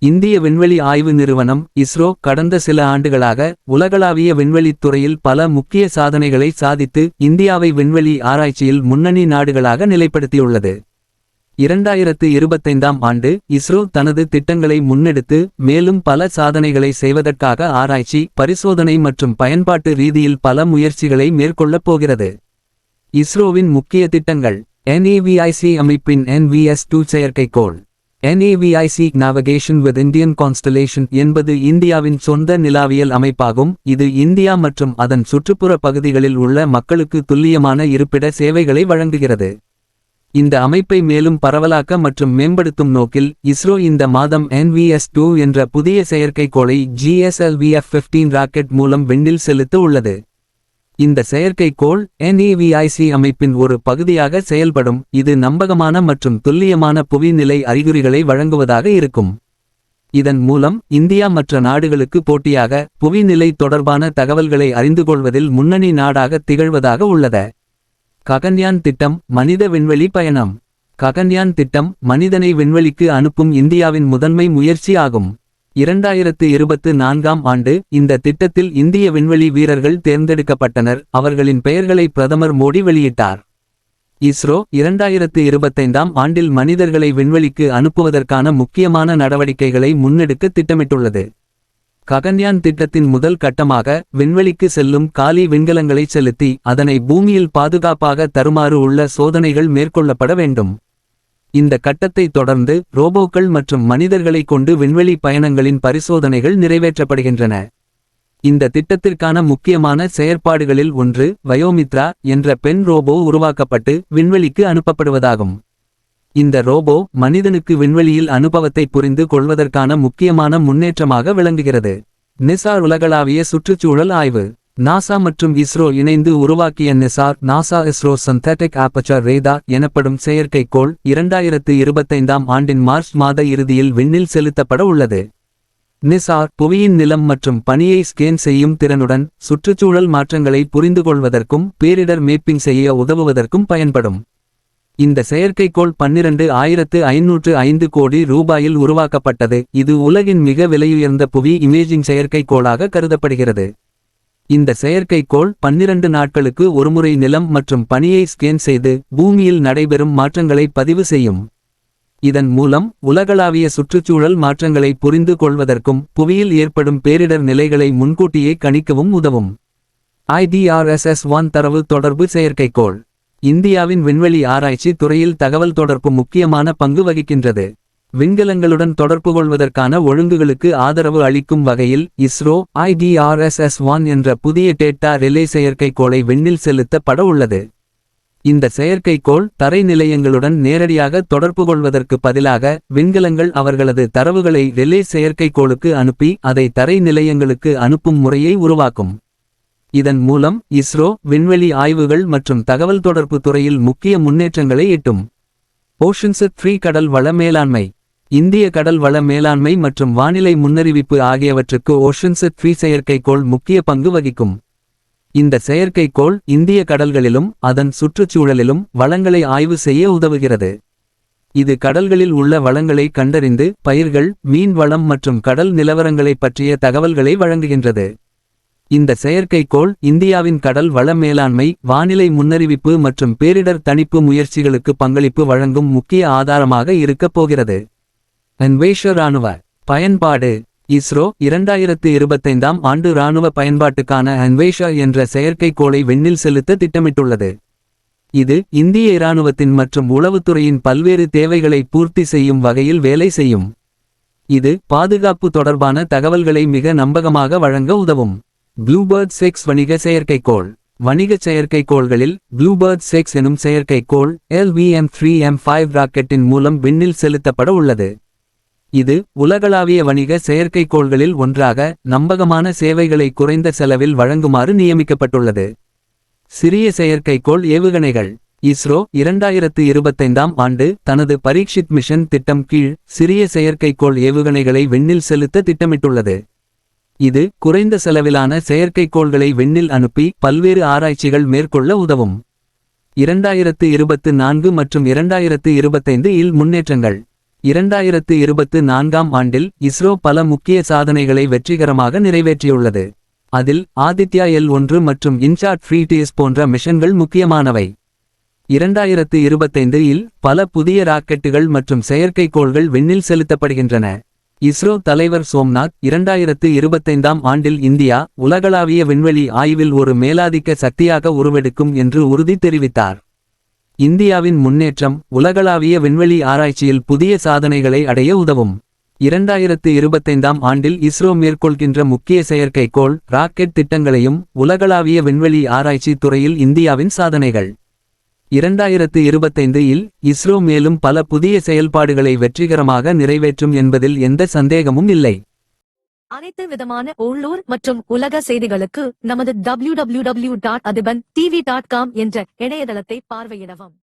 இந்திய விண்வெளி ஆய்வு நிறுவனம் இஸ்ரோ கடந்த சில ஆண்டுகளாக உலகளாவிய விண்வெளித் துறையில் பல முக்கிய சாதனைகளை சாதித்து இந்தியாவை விண்வெளி ஆராய்ச்சியில் முன்னணி நாடுகளாக நிலைப்படுத்தியுள்ளது. இரண்டாயிரத்து இருபத்தைந்தாம் ஆண்டு இஸ்ரோ தனது திட்டங்களை முன்னெடுத்து மேலும் பல சாதனைகளை செய்வதற்காக ஆராய்ச்சி பரிசோதனை மற்றும் பயன்பாட்டு ரீதியில் பல முயற்சிகளை மேற்கொள்ளப் போகிறது. இஸ்ரோவின் முக்கிய திட்டங்கள் என்ஏவிஐசி அமைப்பின் NVS டூ செயற்கைக்கோள். NAVIC Navigation with Indian Constellation என்பது இந்தியாவின் சொந்த நிலாவியல் அமைப்பாகும். இது இந்தியா மற்றும் அதன் சுற்றுப்புற பகுதிகளில் உள்ள மக்களுக்கு துல்லியமான இருப்பிட சேவைகளை வழங்குகிறது. இந்த அமைப்பை மேலும் பரவலாக்க மற்றும் மேம்படுத்தும் நோக்கில் இஸ்ரோ இந்த மாதம் என்விஎஸ் டூ என்ற புதிய செயற்கைக்கோளை ஜிஎஸ்எல்விஎஃப் F-15 ராக்கெட் மூலம் விண்ணில் செலுத்த உள்ளது. இந்த செயற்கைக்கோள் என்இவிஐசி அமைப்பின் ஒரு பகுதியாக செயல்படும். இது நம்பகமான மற்றும் துல்லியமான புவிநிலை அறிகுறிகளை வழங்குவதாக இருக்கும். இதன் மூலம் இந்தியா மற்ற நாடுகளுக்கு போட்டியாக புவிநிலை தொடர்பான தகவல்களை அறிந்து கொள்வதில் முன்னணி நாடாக திகழ்வதாக உள்ளத. ககன்யான் திட்டம் மனித விண்வெளி பயணம். ககன்யான் திட்டம் மனிதனை விண்வெளிக்கு அனுப்பும் இந்தியாவின் முதன்மை முயற்சி ஆகும். இரண்டாயிரத்து இருபத்து நான்காம் ஆண்டு இந்த திட்டத்தில் இந்திய விண்வெளி வீரர்கள் தேர்ந்தெடுக்கப்பட்டனர். அவர்களின் பெயர்களை பிரதமர் மோடி வெளியிட்டார். இஸ்ரோ இரண்டாயிரத்து இருபத்தைந்தாம் ஆண்டில் மனிதர்களை விண்வெளிக்கு அனுப்புவதற்கான முக்கியமான நடவடிக்கைகளை முன்னெடுக்க திட்டமிட்டுள்ளது. ககன்யான் திட்டத்தின் முதல் கட்டமாக விண்வெளிக்கு செல்லும் காலி விண்கலங்களை செலுத்தி அதனை பூமியில் பாதுகாப்பாக தருமாறு உள்ள சோதனைகள் மேற்கொள்ளப்பட வேண்டும். இந்த கட்டத்தை தொடர்ந்து ரோபோக்கள் மற்றும் மனிதர்களை கொண்டு விண்வெளி பயணங்களின் பரிசோதனைகள் நிறைவேற்றப்படுகின்றன. இந்த திட்டத்திற்கான முக்கியமான செயற்பாடுகளில் ஒன்று வயோமித்ரா என்ற பெண் ரோபோ உருவாக்கப்பட்டு விண்வெளிக்கு அனுப்பப்படுவதாகும். இந்த ரோபோ மனிதனுக்கு விண்வெளியில் அனுபவத்தை புரிந்து கொள்வதற்கான முக்கியமான முன்னேற்றமாக விளங்குகிறது. நிசார் உலகளாவிய சுற்றுச்சூழல் ஆய்வு. நாசா மற்றும் இஸ்ரோ இணைந்து உருவாக்கிய NISAR NASA ISRO synthetic aperture radar எனப்படும் செயற்கைக்கோள் இரண்டாயிரத்து இருபத்தைந்தாம் ஆண்டின் மார்ச் மாத இறுதியில் விண்ணில் செலுத்தப்பட உள்ளது. நிசார் புவியின் நிலம் மற்றும் பனியை ஸ்கேன் செய்யும் திறனுடன் சுற்றுச்சூழல் மாற்றங்களை புரிந்துகொள்வதற்கும் பேரிடர் மேப்பிங் செய்ய உதவுவதற்கும் பயன்படும். இந்த செயற்கைக்கோள் பன்னிரண்டு ஆயிரத்து ஐநூற்று ஐந்து கோடி ரூபாயில் உருவாக்கப்பட்டது. இது உலகின் மிக விலையுயர்ந்த புவி இமேஜிங் செயற்கைக்கோளாக கருதப்படுகிறது. இந்த செயற்கைக்கோள் பன்னிரண்டு நாட்களுக்கு ஒருமுறை நிலம் மற்றும் பனியை ஸ்கேன் செய்து பூமியில் நடைபெறும் மாற்றங்களை பதிவு செய்யும். இதன் மூலம் உலகளாவிய சுற்றுச்சூழல் மாற்றங்களை புரிந்து கொள்வதற்கும் புவியில் ஏற்படும் பேரிடர் நிலைகளை முன்கூட்டியே கணிக்கவும் உதவும். ஐடிஆர்எஸ்எஸ் ஒன் தரவு தொடர்பு செயற்கைக்கோள். இந்தியாவின் விண்வெளி ஆராய்ச்சி துறையில் தகவல் தொடர்பு முக்கியமான பங்கு வகிக்கின்றது. விண்கலங்களுடன் தொடர்பு கொள்வதற்கான ஒழுங்குகளுக்கு ஆதரவு அளிக்கும் வகையில் இஸ்ரோ ஐடிஆர்எஸ்எஸ் ஒன் என்ற புதிய டேட்டா ரிலே செயற்கைக்கோளை விண்ணில் செலுத்தப்பட உள்ளது. இந்த செயற்கைக்கோள் தரை நிலையங்களுடன் நேரடியாக தொடர்பு கொள்வதற்கு பதிலாக விண்கலங்கள் அவர்களது தரவுகளை ரிலே செயற்கைக்கோளுக்கு அனுப்பி அதை தரை நிலையங்களுக்கு அனுப்பும் முறையை உருவாக்கும். இதன் மூலம் இஸ்ரோ விண்வெளி ஆய்வுகள் மற்றும் தகவல் தொடர்பு துறையில் முக்கிய முன்னேற்றங்களை எட்டும். ஓஷன்செட் த்ரீ கடல் வள மேலாண்மை இந்திய கடல் வள மேலாண்மை மற்றும் வானிலை முன்னறிவிப்பு ஆகியவற்றுக்கு ஓஷன்செட் த்ரீ செயற்கைக்கோள் முக்கிய பங்கு வகிக்கும். இந்த செயற்கைக்கோள் இந்திய கடல்களிலும் அதன் சுற்றுச்சூழலிலும் வளங்களை ஆய்வு செய்ய உதவுகிறது. இது கடல்களில் உள்ள வளங்களை கண்டறிந்து பயிர்கள் மீன் வளம் மற்றும் கடல் நிலவரங்களைப் பற்றிய தகவல்களை வழங்குகின்றது. இந்த செயற்கைக்கோள் இந்தியாவின் கடல் வள மேலாண்மை வானிலை முன்னறிவிப்பு மற்றும் பேரிடர் தணிப்பு முயற்சிகளுக்கு பங்களிப்பு வழங்கும் முக்கிய ஆதாரமாக இருக்கப் போகிறது. அன்வேஷ இராணுவ பயன்பாடு இஸ்ரோ இரண்டாயிரத்து இருபத்தைந்தாம் ஆண்டு இராணுவ பயன்பாட்டுக்கான அன்வேஷா என்ற செயற்கைக்கோளை விண்ணில் செலுத்த திட்டமிட்டுள்ளது. இது இந்திய இராணுவத்தின் மற்றும் உளவுத்துறையின் பல்வேறு தேவைகளை பூர்த்தி செய்யும் வகையில் வேலை செய்யும். இது பாதுகாப்பு தொடர்பான தகவல்களை மிக நம்பகமாக வழங்க உதவும். ப்ளூபேர்ட் செக்ஸ் வணிக செயற்கைக்கோள். வணிகச் செயற்கைக்கோள்களில் ப்ளூபேர்ட் செக்ஸ் எனும் செயற்கைக்கோள் எல்விஎம் த்ரீ எம் ஃபைவ் ராக்கெட்டின் மூலம் விண்ணில் செலுத்தப்பட உள்ளது. இது உலகளாவிய வணிக செயற்கைக்கோள்களில் ஒன்றாக நம்பகமான சேவைகளை குறைந்த செலவில் வழங்குமாறு நியமிக்கப்பட்டுள்ளது. சிறிய செயற்கைக்கோள் ஏவுகணைகள். இஸ்ரோ இரண்டாயிரத்து இருபத்தைந்தாம் ஆண்டு தனது பரீட்சித் மிஷன் திட்டம் கீழ் சிறிய செயற்கைக்கோள் ஏவுகணைகளை விண்ணில் செலுத்த திட்டமிட்டுள்ளது. இது குறைந்த செலவிலான செயற்கைக்கோள்களை விண்ணில் அனுப்பி பல்வேறு ஆராய்ச்சிகள் மேற்கொள்ள உதவும். இரண்டாயிரத்து இருபத்து நான்கு மற்றும் இரண்டாயிரத்து இருபத்தைந்து இல் முன்னேற்றங்கள். இரண்டாயிரத்து இருபத்து நான்காம் ஆண்டில் இஸ்ரோ பல முக்கிய சாதனைகளை வெற்றிகரமாக நிறைவேற்றியுள்ளது. அதில் ஆதித்யா எல் ஒன்று மற்றும் இன்சாட் ஃப்ரீடிஎஸ் போன்ற மிஷன்கள் முக்கியமானவை. இரண்டாயிரத்து இருபத்தைந்து இல் பல புதிய ராக்கெட்டுகள் மற்றும் செயற்கைக்கோள்கள் விண்ணில் செலுத்தப்படுகின்றன. இஸ்ரோ தலைவர் சோம்நாத் இரண்டாயிரத்து இருபத்தைந்தாம் ஆண்டில் இந்தியா உலகளாவிய விண்வெளி ஆய்வில் ஒரு மேலாதிக்க சக்தியாக உருவெடுக்கும் என்று உறுதி தெரிவித்தார். இந்தியாவின் முன்னேற்றம் உலகளாவிய விண்வெளி ஆராய்ச்சியில் புதிய சாதனைகளை அடைய உதவும். இரண்டாயிரத்து இருபத்தைந்தாம் ஆண்டில் இஸ்ரோ மேற்கொள்கின்ற முக்கிய செயற்கைக்கோள் ராக்கெட் திட்டங்களையும் உலகளாவிய விண்வெளி ஆராய்ச்சி துறையில் இந்தியாவின் சாதனைகள். இரண்டாயிரத்து இருபத்தைந்து இல் இஸ்ரோ மேலும் பல புதிய செயல்பாடுகளை வெற்றிகரமாக நிறைவேற்றும் என்பதில் எந்த சந்தேகமும் இல்லை. அனைத்து விதமான உள்ளூர் மற்றும் உலக செய்திகளுக்கு நமது W W dot Athiban T V dot com என்ற இணையதளத்தை பார்வையிடவும்.